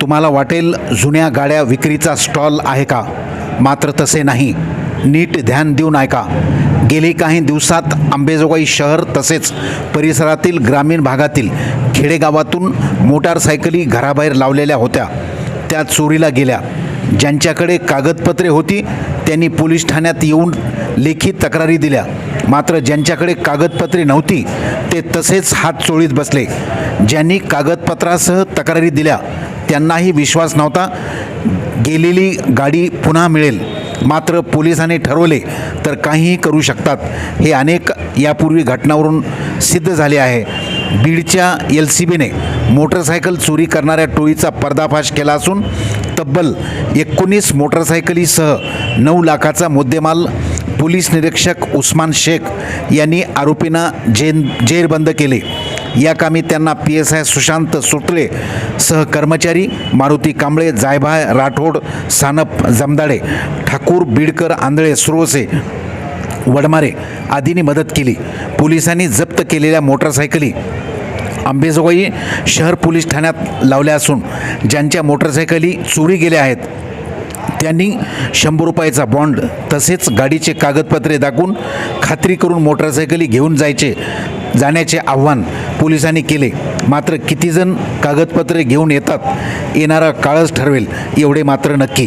तुम्हाला वाटेल जुन्या गाड्या विक्रीचा स्टॉल आहे का? मात्र तसे नाही. नीट ध्यान देऊन ऐका. गेली काही दिवसात आंबेजोगाई शहर तसेच परिसरातील ग्रामीण भागातील खेडेगावातून मोटारसायकली घराबाहेर लावलेल्या होत्या. त्या चोरीला गेल्या. ज्यांच्याकडे कागदपत्रे होती त्यांनी पोलीस ठाण्यात येऊन लेखी तक्रारी दिल्या. मात्र ज्यांच्याकडे कागदपत्रे नव्हती ते तसेच हात चोळीत बसले. ज्यांनी कागदपत्रासह तक्रारी दिल्या त्यांनाही विश्वास नव्हता. गेलेली गाडी पुन्हा मिळेल. मात्र पोलिसांनी ठरवले तर काहीही करू शकतात. हे अनेक यापूर्वी घटनावरून सिद्ध झाले आहे. बीडच्या एल सी बीने मोटरसायकल चोरी करणाऱ्या टोळीचा पर्दाफाश केला असून तब्बल एकोणीस मोटरसायकलीसह नऊ लाखाचा मुद्देमाल पोलीस निरीक्षक उस्मान शेख यांनी आरोपींना जेन जेरबंद केले. या कामी त्यांना पी एस आय सुशांत सुटले सह कर्मचारी मारुती कांबळे जायभाय राठोड सानप जमदाडे ठाकूर बीडकर आंधळे सुरवसे वडमारे आदींनी मदत केली. पोलिसांनी जप्त केलेल्या मोटरसायकली आंबेजोगाई शहर पोलीस ठाण्यात लावल्या असून ज्यांच्या मोटरसायकली चोरी गेल्या आहेत त्यांनी शंभर रुपयाचा बॉन्ड तसेच गाडीचे कागदपत्रे दाखवून खात्री करून मोटरसायकली घेऊन जायचे जाण्याचे आव्हान पोलिसांनी केले. मात्र कितीजण कागदपत्रे घेऊन येतात येणारा काळच ठरवेल एवढे मात्र नक्की.